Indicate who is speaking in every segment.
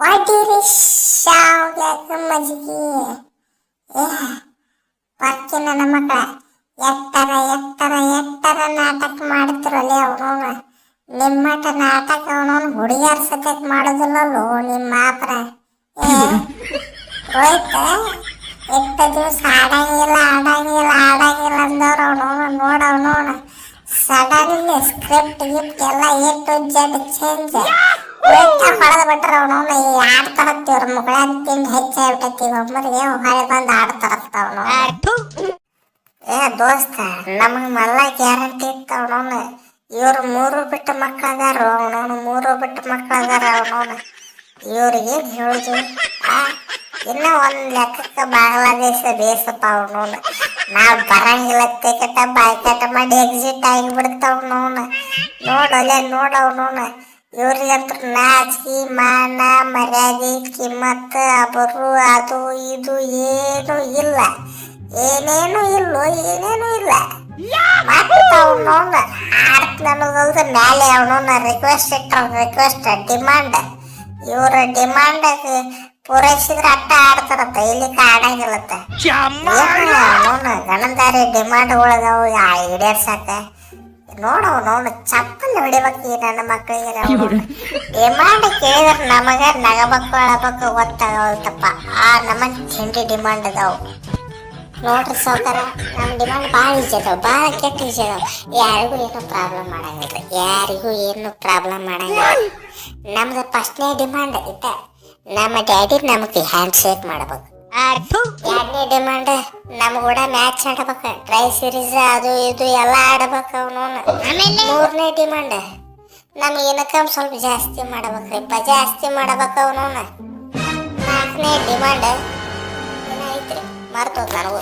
Speaker 1: ವಾಟಿರಿ ಶಾವ್ಗೆ ಮಜ್ಜಿಗೆ ಏ ಪರ್ಕಿ ನನ್ನ ಮಕ್ಕಳ ಎತ್ತರ ಎತ್ತರ ಎತ್ತರ ನಾಟಕ ಮಾಡ್ತಿರಲ್ಲ ಅವನವನು ನಿಮ್ಮ ನಾಟಕ ಅವನವನು ಹುಡುಗಿಯರ್ ಸತ್ಯಕ್ ಮಾಡೋದಿಲ್ಲಲ್ಲೋ ನಿಮ್ಮ ಮಾತ್ರ ಹೋಯ್ತು ಎಷ್ಟು ದಿವಸ ಆಡಂಗಿಲ್ಲ ಆಡಂಗಿಲ್ಲ ಆಡಂಗಿಲ್ಲ ಅಂದವ್ರು ಅವನವನು ನೋಡ ಅವನವನು ಸಡನ್ಲಿ ಸ್ಕ್ರಿಪ್ಟ್ ಗಿಫ್ಟ್ ಎಲ್ಲ ಏಟು ಜೆಡ್ ಚೇಂಜ್ ಹೊಡೆದು ಬಿಟ್ರೆ ಅವನವನು ಈ ಆಡ್ತಾರತ್ತಿವ್ರ ಮುಗಳ ತಿಂದು ಹೆಚ್ಚಾಗ್ಬಿಟ್ಟೈತಿ ಒಬ್ಬರಿಗೆ ಹೊಳೆ ಬಂದು ಆಡ್ತಾರತ್ತ ಅವನು. ಏ ದೋಸ್ತ ನಮಗೆ ಮಲ್ಲ ಗ್ಯಾರಂಟಿ ಇತ್ತು ಅವನವನು ಇವ್ರು ಮೂರು ಬಿಟ್ಟ ಮಕ್ಕಳದಾರ ಅವನವನು ಮೂರು ಬಿಟ್ಟ ಮಕ್ಕಳದಾರ ಅವನವನು ಇವ್ರಿಗೆ ಏನು ಹೇಳುದು ಆ, ಇನ್ನ ಒಂದ್ ಲೆಕ್ಕಕ್ಕೆ ಬಾಂಗ್ಲಾದೇಶ ಬೇಸಪ್ಪ ಅವನವನು ನಾವು ಬರಂಗಿಲ್ಲ ಟಿಕೆಟ ಬಾಯ್ಕಾಟ ಮಾಡಿ ಎಕ್ಸಿಟ್ ಆಗಿಬಿಡ್ತಾವ ಅವನವನು ನೋಡಲೆ ನೋಡ ಅವನವನು ಇವ್ರಿಗಂತೂ ನಾಚಿಕೆ ಮಾನ ಮರ್ಯಾದೆ ಕಿಮ್ಮತ್ ಅಬರು ಅದು ಇದು ಏನು ಇಲ್ಲ. ಏನೇನು ಇಲ್ಲೋ ಏನೇನು ಇಲ್ಲ. ಮತ್ತೆ ಅವನವನ ಆಡ್ತ ಅನ್ನೋದಲ್ದ ಮ್ಯಾಲೆ ಅವನವನ ರಿಕ್ವೆಸ್ಟ್ ಇಟ್ಟ ರಿಕ್ವೆಸ್ಟ್ ಡಿಮಾಂಡ್ ಇವ್ರ ಡಿಮಾಂಡ್ ಪೂರೈಸಿದ್ರೆ ಅಟ್ಟ ಆಡ್ತಾರತ್ತ ಇಲ್ಲಿ ಕಾಡಂಗಿಲ್ಲತ್ತ ಅವನವನ ಗಣದಾರಿ ಡಿಮಾಂಡ್ಗಳದಾವು ಈಡೇರ್ಸಾಕ ನೋಡವ್ ನೋಡು ಚಪ್ಪಲಿ ಹೊಡಿಬೇಕು ನನ್ನ ಮಕ್ಕಳಿಗೆ ಡಿಮಾಂಡ್ ಕೇಳಿದ್ರೆ ನಮಗ ನಗಬೇಕು ಅಳಬೇಕು ಗೊತ್ತಾಗವಲ್ತಪ್ಪ ಆ ನಮ್ಮ ತಿಂಡಿ ಡಿಮಾಂಡ್ ಅದಾವು. ನೋಡ್ರಿ ಸೌಕರ ನಮ್ಮ ಡಿಮಾಂಡ್ ಭಾಳ ಈಜಿ ಅದಾವ ಭಾಳ ಕೆಟ್ಟ ಈಜಿ ಅದಾವ. ಯಾರಿಗೂ ಏನು ಪ್ರಾಬ್ಲಮ್ ಮಾಡಂಗಿಲ್ಲ ಯಾರಿಗೂ ಏನು ಪ್ರಾಬ್ಲಮ್ ಮಾಡಂಗಿಲ್ಲ. ನಮ್ದು ಫಸ್ಟ್ನೇ ಡಿಮಾಂಡ್ ಇತ್ತ ನಮ್ಮ ಡ್ಯಾಡಿ ನಮಗೆ ಹ್ಯಾಂಡ್ ಶೇಕ್ ಮಾಡ್ಬೇಕು. ಎರಡನೇ ಡಿಮಾಂಡ್ ನಮ್ ಕೂಡ ಮ್ಯಾಚ್ ಆಡ್ಬೇಕು. ಟ್ರೈ ಸೀರೀಸ್ ಅದು ಇದು ಎಲ್ಲ ಆಡ್ಬೇಕು ಅವನು. ಮೂರನೇ ಡಿಮಾಂಡ್ ನಮ್ ಇನ್ಕಮ್ ಸ್ವಲ್ಪ ಜಾಸ್ತಿ ಮಾಡ್ಬೇಕ್ರಿಪ್ಪ ಜಾಸ್ತಿ ಮಾಡ್ಬೇಕು ಅವನು. ನಾಲ್ಕನೇ ಡಿಮಾಂಡ್ ಏನೈತ್ರಿ ಮರ್ತು ನನಗೂ.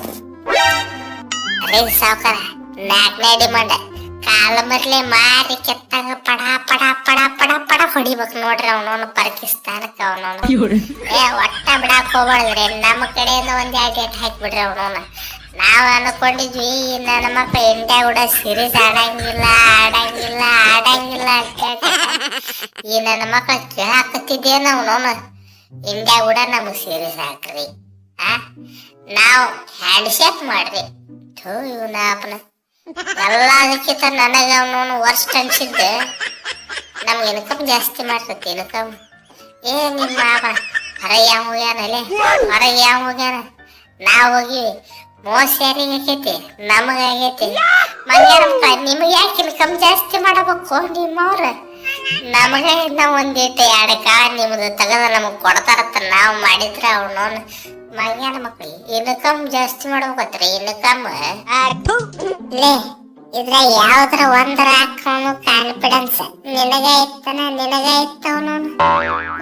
Speaker 1: ಅದೇ ಸಾವುಕಾರ. ನಾಲ್ಕನೇ ಡಿಮಾಂಡ್ ಕಾಲ ಮರ್ಲಿ ಮಾರಿ ಕೆತ್ತಾಗ ಪಡ ಪಡ ಪಡ ಪಡ ಪಡ ಹೊಡಿಬೇಕು ನೋಡ್ರಿ ಅವನವನು ಪಾಕಿಸ್ತಾನಕ್ಕೆ ಅವನವನು. ಏ ಒಟ್ಟ ಬಿಡಾಕ್ ಹೋಗ್ಬಾರ್ದ್ರಿ. ನಮ್ಮ ಕಡೆಯಿಂದ ಒಂದ್ ಎರಡು ಡೇಟ್ ಹಾಕ್ಬಿಡ್ರಿ ಅವನವನ. ನಾವು ಅನ್ಕೊಂಡಿದ್ವಿ ನನ್ನ ಮಕ್ಕ ಇಂಡಿಯಾ ಕೂಡ ಸೀರೀಸ್ ಆಡಂಗಿಲ್ಲ ಆಡಂಗಿಲ್ಲ ಆಡಂಗಿಲ್ಲ ಅಂತ. ಈ ನನ್ನ ಮಕ್ಕಳು ಕೇಳಾಕತ್ತಿದ್ದೇನ ಅವನವನು? ಇಂಡಿಯಾ ಕೂಡ ನಮಗ್ ಸೀರೀಸ್ ಹಾಕ್ರಿ. ಆ? ನಾವು ಹ್ಯಾಂಡ್ ಶೇಕ್ ಮಾಡ್ರಿ. ಥೂ ಇವನ ಅಪ್ಪನ. ಎಲ್ಲ ಅದಕ್ಕಿಂತ ನನಗೆ ಅವನು ವರ್ಷ ಅನ್ಸಿದ್ದೆ. ನಮ್ಗೆ ಇನ್ಕಮ್ ಜಾಸ್ತಿ ಮಾಡ್ತೈತಿ ಇನ್ಕಮ್ ಏ ನಿಮ್ಮ ಮಾವ, ಹೊರಗೆ ಯಾವ ಹೋಗ್ಯಾನಲೆ ಹೊರಗೆ ಯಾವ ಹೋಗ್ಯಾನ? ನಾವು ಹೋಗಿ ಮೋಸ ಯಾರಿಗೆ ಆಗೈತಿ? ನಮಗೆ ಆಗೈತಿ. ಮಂಗ್ಯಾರಪ್ಪ ನಿಮಗೆ ಯಾಕೆ ಇನ್ಕಮ್ ಜಾಸ್ತಿ ಮಾಡಬೇಕು ನಿಮ್ಮವ್ರ? ನಮಗೆ ಇನ್ನ ಒಂದಿಟ್ಟು ಎರಡು ಕಾಳ ನಿಮ್ದು ತೆಗೆದ ನಮಗೆ ಕೊಡ್ತಾರತ್ತ ನಾವು ಮಾಡಿದ್ರೆ ಅವನವನು ಮಂಗ್ಯಾನ ಮಕ್ಳಿ ಇನ್ಕಮ್ ಜಾಸ್ತಿ ಮಾಡ್ಬೇಕತ್ರಿ ಇನ್ಕಮ್ ಲೇ ಇದ್ರ ಯಾವ್ದ್ರ ಒಂದರ ಹಾಕೋನು ಕಾನ್ಫಿಡೆನ್ಸ್ ನಿನಗ ಇತ್ತನ, ನಿನಗ ಇತ್ತವನು.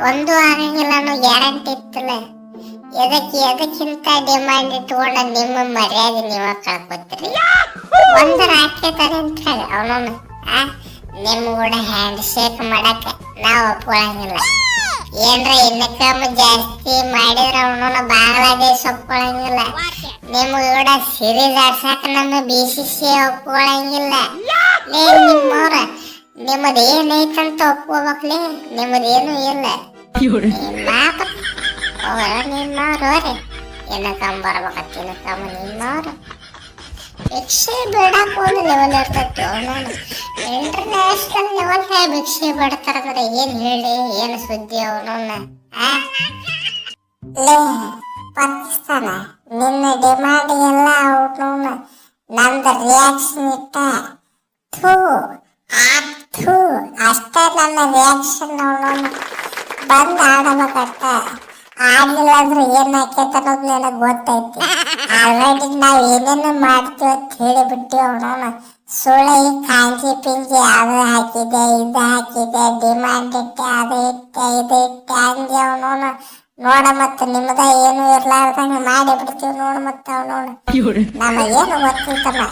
Speaker 1: ಒಂದು ಆಗಂಗಿಲ್ಲ ಅನ್ನೋ ಗ್ಯಾರಂಟಿ ಇತ್ತಲ್ಲ. ಎದಕ್ಕೆ ಎದಕ್ಕಿಂತ ಡಿಮಾಂಡ್ ಇಟ್ಕೊಂಡ ನಿಮ್ಮ ಮರ್ಯಾದೆ ನೀವ ಕಳ್ಕೊತೀರಿ ಒಂದರ ಹಾಕೇತಾರೆ ಅಂತ ಅವನವನು. ಆ ನಿಮ್ ಕೂಡ ಹ್ಯಾಂಡ್ ಶೇಕ್ ಮಾಡಕ್ಕೆ ನಾವು ಒಪ್ಕೊಳಂಗಿಲ್ಲ. ಏನ್ರ ಇನ್ಕಮ್ ಜಾಸ್ತಿ ಮಾಡಿದ್ರ ಅವನು ಬಾಂಗ್ಲಾದೇಶ ಒಪ್ಕೊಳಂಗಿಲ್ಲ ನಿಮ್ಗೆ ಕೂಡ ಸಿರೀಸ್ ಆಡ್ಸಕ್ ನಮ್ಮ ಬಿ ಸಿ ಸಿ ಒಪ್ಕೊಳಂಗಿಲ್ಲ. ನಿಮ್ಮವ್ರ ನಿಮ್ಮದು ಏನೈತಂತ ಒಪ್ಕೋಬೇಕ್ಲೇ? ನಿಮ್ಮದೇನು ಇಲ್ಲ. ಮಾಪ ನಿಮ್ಮವ್ರು ರೀ ಇನ್ಕಮ್ ಬರ್ಬೇಕತ್ತ ಇನ್ಕಮ್ ನಿಮ್ಮವ್ರು? ಭಿಕ್ಷೆ ಬೇಡಕ್ಕೆ ಒಂದು ಲೆವೆಲ್ ಇರ್ತೈತಿ ಅವನವನು ಇಂಟರ್ನ್ಯಾಷನಲ್ ಲೆವೆಲ್ ಭಿಕ್ಷೆ ಬೇಡ್ತಾರಂದ್ರೆ ಏನ್ ಹೇಳಿ, ಏನು ಸುದ್ದಿ ಅವನು ಲೇ ಪಾಕಿಸ್ತಾನ ನಿನ್ನ ಡಿಮಾಂಡ್ ಎಲ್ಲ ಅವನು ನಮ್ದು ರಿಯಾಕ್ಷನ್ ಇಟ್ಟ. ಥೂ, ಆ ಥೂ, ಅಷ್ಟೇ ನನ್ನ ರಿಯಾಕ್ಷನ್ ಅವನು ಬಂದ್ ಆಡಬೇಕಟ್ಟ ಆಗ್ಲಿಲ್ಲ ಅಂದ್ರೆ ಏನ್ ಆಕೈತೆ ಅನ್ನೋದು ಗೊತ್ತೈತಿ. ಆಲ್ರೆಡಿ ನಾವ್ ಏನೇನು ಮಾಡ್ತೀವಿ ಅಂತ ಹೇಳಿಬಿಟ್ಟು ಅವನವನ ಸುಳ್ಳಿ ಕಾಂಜಿ ಪಿಂಜಿ ಅದು ಹಾಕಿದೆ ಇದು ಹಾಕಿದೆ ಡಿಮಾಂಡ್ ಇಟ್ಟೆ, ಅದು ಇಟ್ಟೆ, ಇದು ಇಟ್ಟೆ ಹಂಗೆ ಅವನು ನೋಡ ಮತ್ತೆ ನಿಮ್ದ ಏನು ಇರ್ಲಾರ್ದಂಗ ಮಾಡಿ ಬಿಡ್ತೀವಿ ಮತ್ತ ಮತ್ತೆ ಅವನವನು ನಮಗೇನು ಗೊತ್ತಿರ್ತಲ್ಲ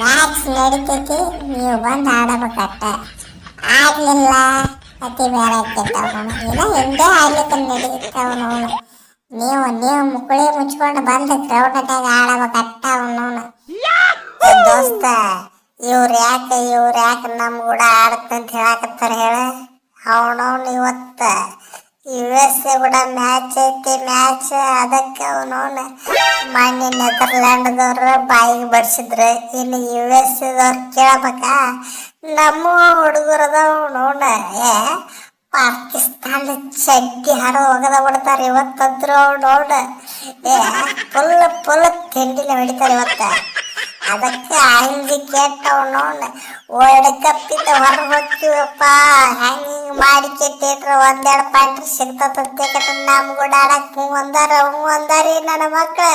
Speaker 1: ಮ್ಯಾಚ್ ನಡೀತೈತಿ, ನೀವು ಬಂದು ಆಡಬೇಕಟ್ಟ ಆಗ್ಲಿಲ್ಲ, ಅತಿ ಬೇರೆ ಆಕೈತಾವ ನೋಡು ಇನ್ನ ಹಿಂದೆ ಆಡ್ಲಿಕ್ಕೆ ನಡೀತಾವ ನೋಡು ನೀವು ನೀವು ಮುಕ್ಕಳಿ ಮುಚ್ಕೊಂಡು ಬಂದು ಕ್ರೌಡ್ನಾಗ ಆಡಬೇಕಟ್ಟ ಅವನು ದೋಸ್ತ. ಇವ್ರು ಯಾಕೆ ಇವ್ರು ಯಾಕೆ ನಮ್ಮ ಕೂಡ ಆಡತ್ತಂತ ಹೇಳಕತ್ತಾರ ಹೇಳ? ಅವನವ್ನು ಇವತ್ತ ಯು ಎಸ್ ಎ ಕೂಡ ಮ್ಯಾಚ್ ಐತಿ ಮ್ಯಾಚ್ ಅದಕ್ಕೆ ಅವನವ್ನು ಮೊನ್ನೆ ನೆದರ್ಲ್ಯಾಂಡ್ದವ್ರು ಬಾಯಿಗೆ ಬಡಿಸಿದ್ರು. ಇನ್ನು ಯು ಎಸ್ ಎದವ್ರು ಕೇಳ್ಬೇಕಾ? ನಮ್ಮ ಹುಡುಗರದವ್ ನೋಡ, ಏ, ಪಾಕಿಸ್ತಾನ ಚಡ್ಡಿ ಹಾರೋ ಹೋಗದ ಬಿಡ್ತಾರೆ ಇವತ್ತಂದ್ರು ಅವ್ ನೋಡ. ಏ ಫುಲ್ ಫುಲ್ ತಿಂಡಿನ ಹೊಡಿತಾರೆ ಇವತ್ತ. ಅದಕ್ಕೆ ಅಂಗಿ ಕೇಟವ್ ನೋಡ ವರ್ಲ್ಡ್ ಕಪ್ ಇದ್ದ ಹೊರ ಹೋಗ್ತೀವಪ್ಪ ಹೆಂಗ್ ಹಿಂಗ್ ಮಾಡಿ ಕೆಟ್ಟಿಟ್ರ ಒಂದೆರಡು ಪಾಯಿಂಟ್ ಸಿಗ್ತದಂತೆ ನಮ್ ಕೂಡ ಆಡಕ್ ಹ್ಞೂ ಅಂದಾರ ಹ್ಞೂ ಅಂದಾರಿ ನನ್ನ ಮಕ್ಳು